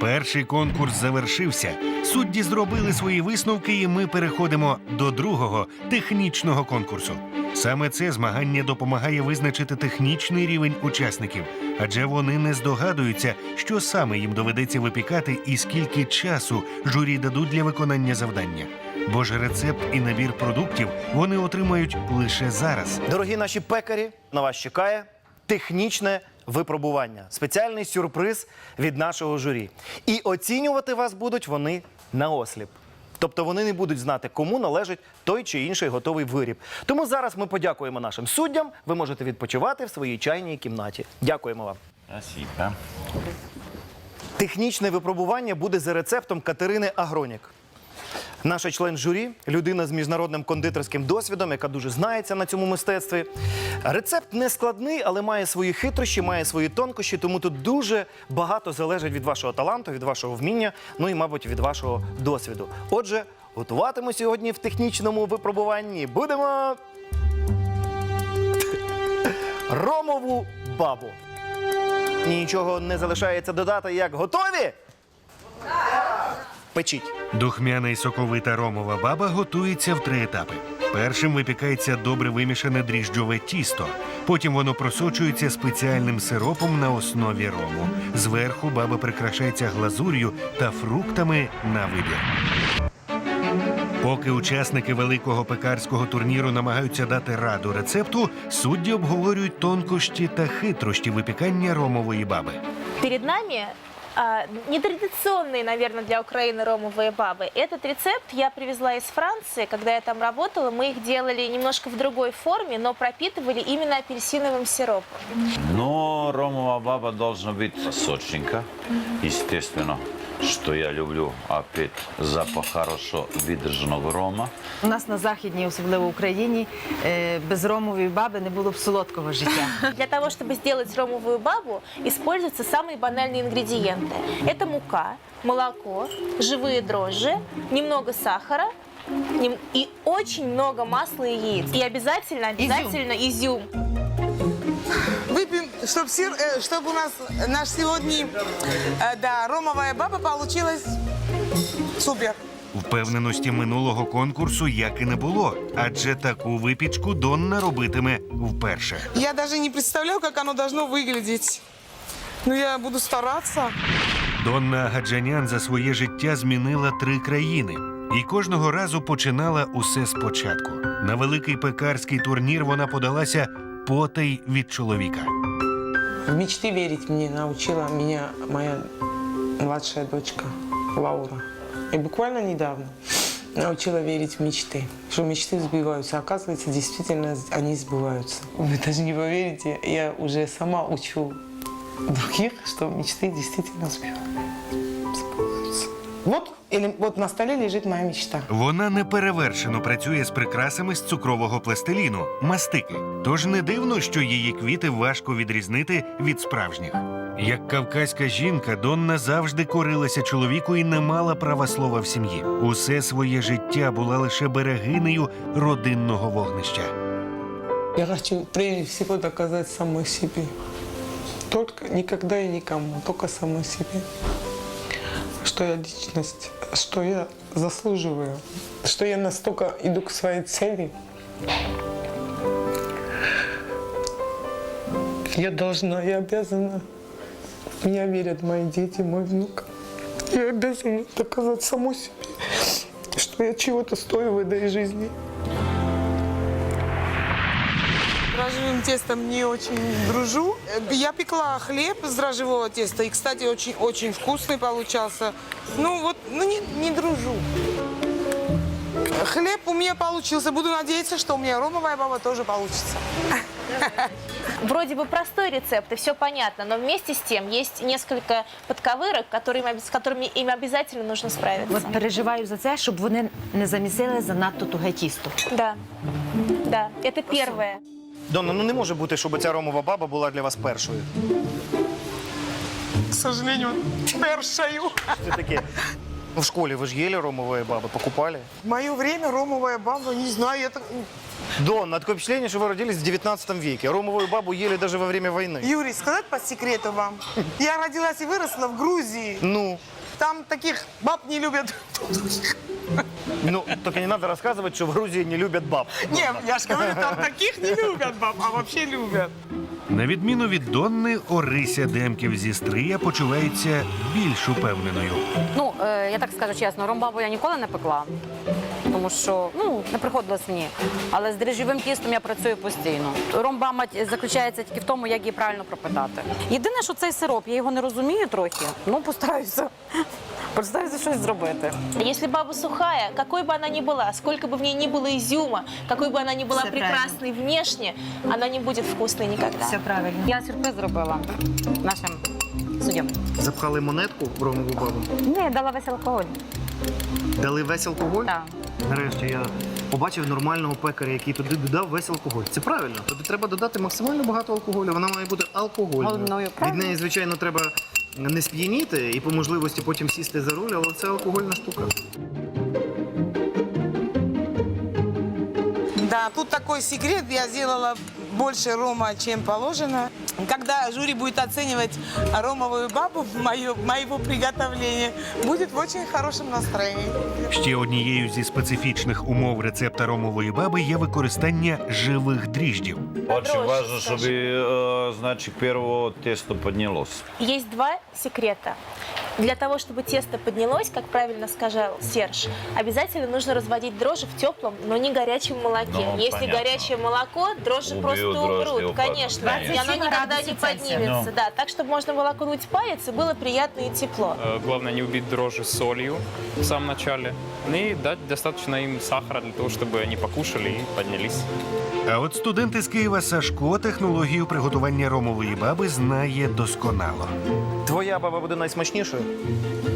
Перший конкурс завершився. Судді зробили свої висновки, і ми переходимо до другого технічного конкурсу. Саме це змагання допомагає визначити технічний рівень учасників, адже вони не здогадуються, що саме їм доведеться випікати і скільки часу журі дадуть для виконання завдання. Бо ж рецепт і набір продуктів вони отримають лише зараз. Дорогі наші пекарі, на вас чекає технічне випробування, спеціальний сюрприз від нашого журі. І оцінювати вас будуть вони наосліп. Тобто вони не будуть знати, кому належить той чи інший готовий виріб. Тому зараз ми подякуємо нашим суддям. Ви можете відпочивати в своїй чайній кімнаті. Дякуємо вам. Спасибо. Технічне випробування буде за рецептом Катерини Агронік. Наша член журі, людина з міжнародним кондитерським досвідом, яка дуже знається на цьому мистецтві. Рецепт не складний, але має свої хитрощі, має свої тонкощі, тому тут дуже багато залежить від вашого таланту, від вашого вміння, ну і, мабуть, від вашого досвіду. Отже, готуватиму сьогодні в технічному випробуванні. Будемо ромову бабу. Нічого не залишається додати, як готові? Печіть. Духмяна і соковита ромова баба готується в три етапи. Першим випікається добре вимішане дріжджове тісто. Потім воно просочується спеціальним сиропом на основі рому. Зверху баба прикрашається глазур'ю та фруктами на вибір. Поки учасники великого пекарського турніру намагаються дати раду рецепту, судді обговорюють тонкощі та хитрощі випікання ромової баби. Перед нами а, нетрадиционные, наверное, для Украины ромовые бабы. Этот рецепт я привезла из Франции. Когда я там работала, мы их делали немножко в другой форме, но пропитывали именно апельсиновым сиропом. Но ромова баба должна быть сочненько, естественно, что я люблю опять запах хорошо выдержанного рома. У нас на західній, особливо в Україні, е, без ромової баби не було б солодкого життя. Для того, чтобы сделать ромовую бабу, используются самые банальные ингредиенты. Это мука, молоко, живые дрожжи, немного сахара нем- и очень много масла и яиц. И обязательно, обязательно изюм. Выпьем, чтобы, сир, э, чтоб у нас наш сегодня, э, да, ромовая баба получилась супер. Впевненості минулого конкурсу як і не було, адже таку випічку Донна робитиме вперше. Я даже не представляю, как оно должно выглядеть. Но я буду стараться. Донна Гаджанян за своє життя змінила три країни і кожного разу починала усе спочатку. На великий пекарський турнір вона подалася потай від чоловіка. В мечты верить мне научила меня моя младшая дочка Лаура. И буквально недавно научила верить в мечты, что мечты сбываются. Оказывается, действительно они сбываются. Вы даже не поверите, я уже сама учу других, что мечты действительно сбываются. Вот, или, вот на столе лежит моя мечта. Вона неперевершено працює з прикрасами з цукрового пластиліну мастики. Тож не дивно, що її квіти важко відрізнити від справжніх. Як кавказька жінка, Донна завжди корилася чоловіку і не мала права слова в сім'ї. Усе своє життя була лише берегинею родинного вогнища. Я хочу прежде всего доказать самой себе. Только никогда и никому, только самой себе. Что я личность, что я заслуживаю, что я настолько иду к своей цели. Я должна, я обязана. Меня верят мои дети, мой внук. Я обязана доказать самой себе, что я чего-то стою в этой жизни. Дрожжевым тестом не очень дружу. Я пекла хлеб из дрожжевого теста. И, кстати, очень, очень вкусный получался. Ну вот, ну не, не дружу. Хлеб у меня получился. Буду надеяться, что у меня ромовая баба тоже получится. Вроде бы простой рецепт, и все понятно, но вместе с тем есть несколько подковырок, обяз- с которыми им обязательно нужно справиться. От переживаю за це, щоб вони не замісили занадто туге тісто. Да, да, это первое. Донна, ну не може бути, щоб ця ромова баба була для вас першою. К сожалению, першою. Це таке. Ну, в школе вы же ели ромовые бабы, покупали? В мое время ромовая баба, не знаю, я так... Дон, такое впечатление, что вы родились в 19 веке. Ромовую бабу ели даже во время войны. Юрий, сказать по секрету вам? Я родилась и выросла в Грузии. Ну, Там таких баб не любят. ну, только не надо рассказывать, что в Грузии не любят баб. Нет, я же говорю, там таких не любят баб, а вообще любят. На відміну від Донни, Орися Демків зі Стрия почувається більш упевненою. Ну, е, я так скажу чесно, ромбабу я ніколи не пекла, тому що ну, не приходилось мені. Але з дріжджовим тістом я працюю постійно. Ромба мать заключається тільки в тому, як її правильно пропитати. Єдине, що цей сироп, я його не розумію трохи, ну постараюся. Постараюся щось зробити. Если баба сухая, какой бы она ни была, сколько бы в ней ни было изюма, какой бы она ни была Всё прекрасной внешне, она не будет вкусной никогда. Все правильно. Я сюрприз зробила нашим суддям. Запхали монетку в ромову бабу, Ні, дала весь алкоголь. дали весь алкоголь. Так. Нарешті я побачив нормального пекаря, який туди додав весь алкоголь. Це правильно. Туди треба додати максимально багато алкоголю. Вона має бути алкогольною. Головною, Від правильно. неї, звичайно, треба не сп'яніти і по можливості потім сісти за руль, але це алкогольна штука. Да, тут такой секрет. Я сделала больше рома, чем положено. Когда жюри будет оценивать ромовую бабу мое, моего приготовления, будет в очень хорошем настроении. Ще однією зі специфічних умов рецепта ромової баби є використання живих дріждів. Очень Дрожжи, важно, скажи. чтобы, э, значит, первого тесто поднялось. Есть два секрета. Для того, чтобы тесто поднялось, как правильно сказал Серж, обязательно нужно разводить дрожжи в теплом, но не горячем молоке. Ну, Если понятно. горячее молоко, дрожжи Убьют просто дрожжи, умрут, упадут. конечно. Конечно. И оно 27 никогда не поднимется. Ну. Да, так, чтобы можно было окунуть палец и было приятно и тепло. Э, Главное не убить дрожжи солью в самом начале. Ну И дать достаточно им сахара для того, чтобы они покушали и поднялись. А от студент із Києва Сашко технологію приготування ромової баби знає досконало. Твоя баба буде найсмачнішою.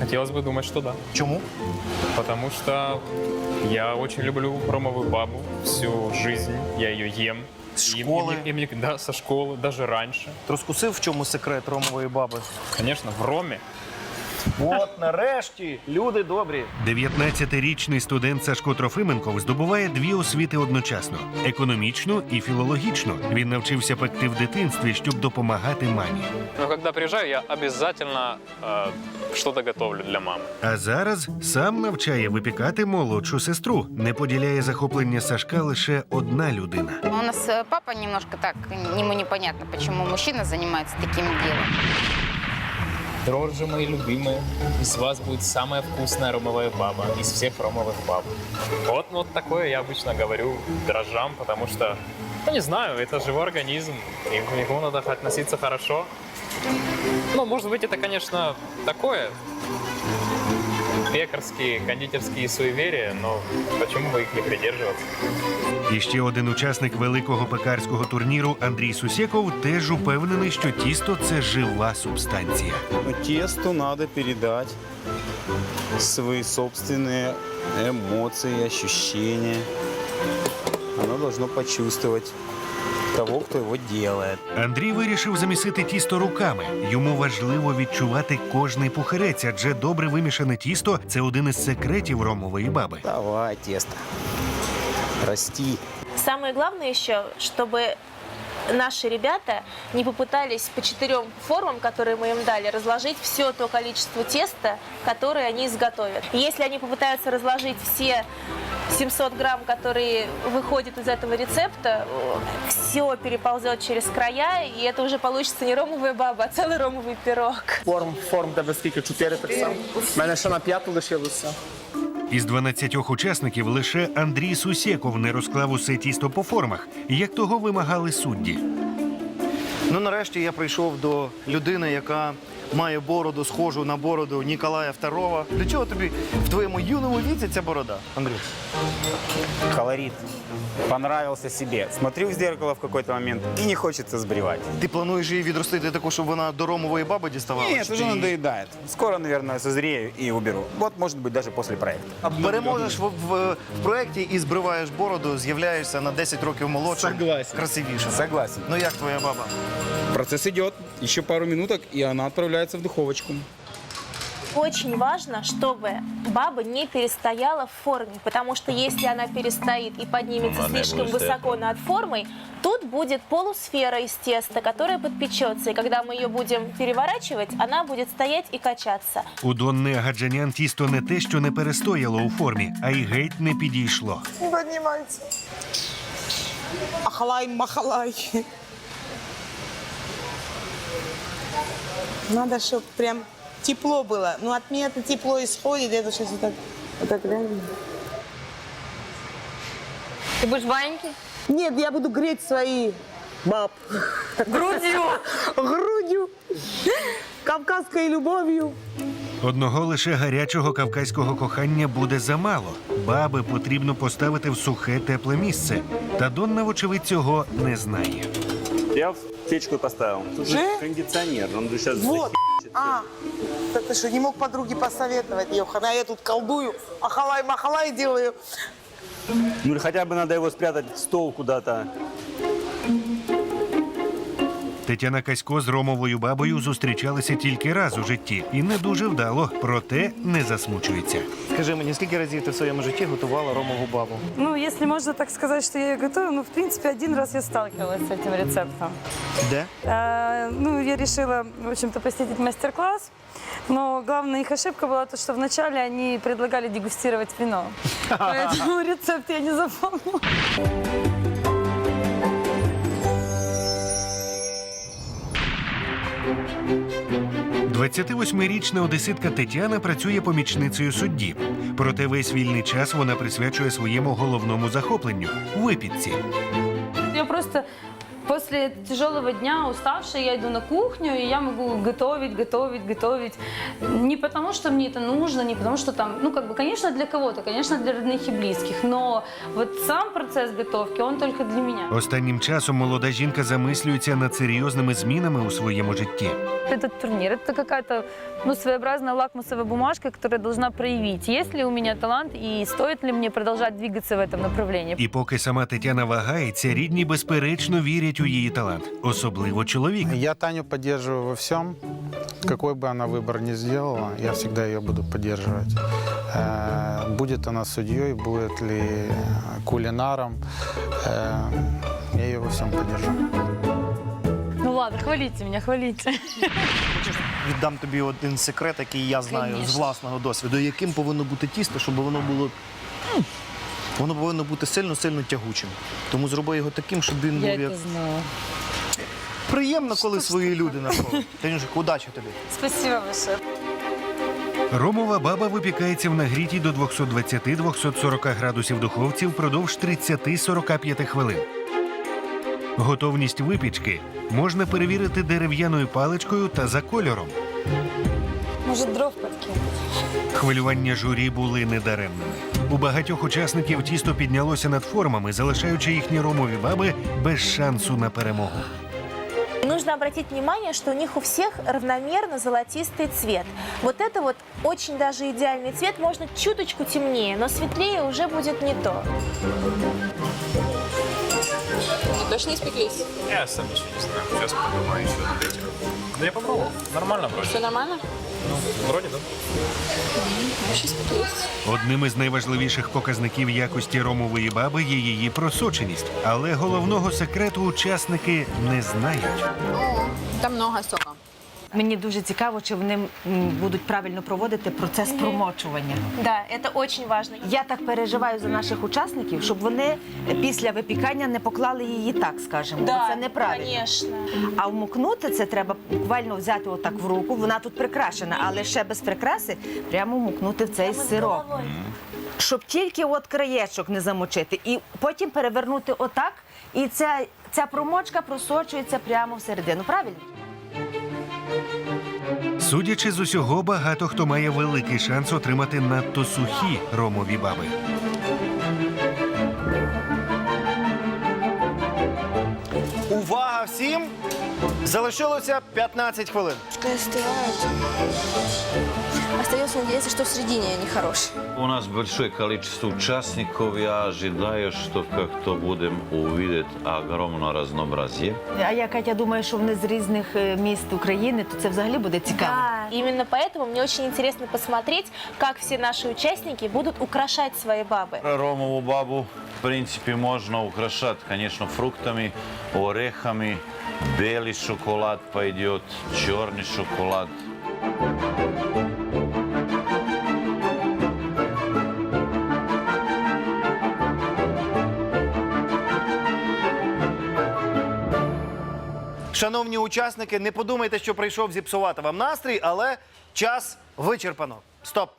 Хотелось бы думать, что да. Чому? Потому что я очень люблю ромовую бабу всю жизнь. Я ее ем. С И школы? мне- и мне- да, со школы, даже раньше. Розкусив, в чому секрет ромової баби. Конечно, в роме. От нарешті люди добрі. 19-річний студент Сашко Трофименков здобуває дві освіти одночасно: економічну і філологічну. Він навчився пекти в дитинстві, щоб допомагати мамі. Но когда приезжаю, я обязательно э, что-то готовлю для мамы. А зараз сам навчає випікати молодшу сестру. Не поділяє захоплення Сашка лише одна людина. У нас э, папа немножко так, ему непонятно, почему мужчина занимается таким делом. Дрожжи мои любимые. Из вас будет самая вкусная ромовая баба из всех ромовых баб. Вот, вот такое я обычно говорю дрожжам, потому что, ну не знаю, это живой организм, и к нему надо относиться хорошо. Ну, может быть, это, конечно, такое, пекарские, кондитерские суеверия, но почему бы их не придерживаться? І ще один учасник великого пекарського турніру Андрій Сусєков теж упевнений, що тісто це жива субстанція. Ну, Тесту надо передать свои собственные эмоции, ощущения. Оно должно почувствовать того, кто его делает. Андрій вирішив замісити тісто руками. Йому важливо відчувати кожний пухирець, адже добре вимішане тісто це один із секретів ромової баби. Давай, тесто. Расти. Самое главное еще, чтобы наши ребята не попытались по четырем формам, которые мы им дали, разложить все то количество теста, которое они изготовят. Если они попытаются разложить все 700 грамм, которые выходят из этого рецепта, все переползет через края, и это уже получится не ромовая баба, а целый ромовый пирог. Форм, форм тебе скільки? Чотири так само. У мене ще на п'яту лишилося. Із 12 учасників лише Андрій Сусєков не розклав усе тісто по формах, як того вимагали судді. Ну, нарешті я прийшов до людини, яка має бороду, схожу на бороду Ніколая II. Для чого тобі в твоєму юному віці ця борода, Андрій? Колорит. Понравился себе. Смотрю в зеркало в какой-то момент и не хочется сбривать. Ти плануєш її відростити таку, щоб вона до ромової баби діставала? Нет, Чи уже ти її надоедает. Скоро, наверное, созрею и уберу. Вот, может быть, даже после проекта. Переможеш в, в, в проєкті і збриваєш бороду, з'являєшся на 10 років молодшим, Согласен. красивішим. Согласен. Ну як твоя баба? Процесс идет. Еще пару минуток, и она отправляется в духовочку Очень важно, чтобы баба не перестояла в форме, потому что если она перестоит и поднимется Она не слишком будет стоять. высоко над формой, тут будет полусфера из теста, которая подпечется. И когда мы ее будем переворачивать, она будет стоять и качаться. У Донни Агаджанян тісто не те, що не перестояло у формі, а й геть не підійшло. Не поднимается. Ахалай, махалай. Надо, чтобы прям тепло было. Ну, от меня это тепло исходит, это сейчас вот так, вот так реально. Ти будеш маленький? Нет, я буду греть свои баб. Грудью. Грудью. Кавказской любовью. Одного лише гарячого кавказького кохання буде замало. Баби потрібно поставити в сухе тепле місце. Та Донна, вочевидь, цього не знає. Я в печку поставил. Тут же Же? кондиционер, он же сейчас Вот. А, так ты что, не мог подруге посоветовать? Ёхана, я тут колдую, ахалай-махалай делаю. Ну или хотя бы надо его спрятать в стол куда-то. Тетяна Касько з Ромовою бабою зустрічалися тільки раз у житті і не дуже вдало, проте не засмучується. Скажи мені, скільки разів ти в своєму житті готувала ромову бабу? Ну, если можно так сказать, что я ее готовила, ну, в принципе, один раз я сталкивалась с этим рецептом. Де? Э, ну, я решила, в общем-то, посетить мастер-класс. Но главная их ошибка была то, что вначале они предлагали дегустировать вино. Поэтому рецепт я не запомнила. 28-річна одеситка Тетяна працює помічницею судді. Проте весь вільний час вона присвячує своєму головному захопленню випітці. Я просто после тяжелого дня, уставшая, я иду на кухню, и я могу готовить, готовить, готовить. Не потому, что мне это нужно, не потому, что там, ну, как бы, конечно, для кого-то, конечно, для родных и близких, но вот сам процесс готовки, он только для меня. Останнім часом молода жінка замислюється над серйозними змінами у своєму житті. Этот турнир, это какая-то, ну, своеобразная лакмусовая бумажка, которая должна проявить, есть ли у меня талант и стоит ли мне продолжать двигаться в этом направлении. І поки сама Тетяна вагається, рідні безперечно вірять у її талант, особливо чоловік. Я Таню поддерживаю во всем. Какой бы она выбор ни сделала, я всегда ее буду поддерживать. Э, Будет она судьей, будет ли э, кулинаром, э, я ее во всем поддержу. Ну ладно, хвалите меня, хвалите. Віддам тобі один секрет, який я знаю з Конечно. власного досвіду. Яким повинно бути тісто, щоб воно було. Воно повинно бути сильно-сильно тягучим. Тому зроби його таким, щоб він був як знала. приємно, коли свої люди навколо. Танюшик, удачі тобі. Спасибо большое. Ромова баба випікається в нагрітій до 220-240 градусів духовці впродовж 30-45 хвилин. Готовність випічки можна перевірити дерев'яною паличкою та за кольором. Может, дров подкинуть? Хвилювання журі були недаремними. У багатьох учасників тісто піднялося над формами, залишаючи їхні ромові баби без шансу на перемогу. И нужно обратить внимание, что у них у всех равномерно золотистый цвет. Вот это вот очень даже идеальный цвет, можно чуточку темнее, но светлее уже будет не то. Точно испеклись? Я сам ничего не знаю. Сейчас подумаю еще над этим. Да я попробовал. Нормально вроде. Все нормально? Ну, вроде, да. Одним із найважливіших показників якості ромової баби є її просоченість, але головного секрету учасники не знають. Там много сока. Мені дуже цікаво, чи вони м, будуть правильно проводити процес промочування. Да, это очень важно. Я так переживаю за наших учасників, щоб вони після випікання не поклали її так, скажімо. Да, це неправильно. конечно. А вмокнути це треба буквально взяти отак в руку. Вона тут прикрашена, але ще без прикраси прямо вмокнути в цей сироп. Щоб тільки от краєчок не замочити, і потім перевернути отак, і ця, ця промочка просочується прямо всередину. Правильно? Судячи з усього, багато хто має великий шанс отримати надто сухі ромові баби. Увага всім! Залишилося 15 хвилин. Чекай, остывают. Остается надеяться, что в середине они хорошие. У нас большое количество участников. Я ожидаю, что как-то будем увидеть огромное разнообразие. А я Катя думаю, що вони з різних е, міст України, то це взагалі буде цікаво. Именно поэтому мне очень интересно посмотреть, как все наши участники будут украшать свои бабы. Ромову бабу, в принципе, можно украшать, конечно, фруктами, орехами. Белый шоколад пойдет, черный шоколад. Шановні учасники, не подумайте, що прийшов зіпсувати вам настрій, але час вичерпано. Стоп!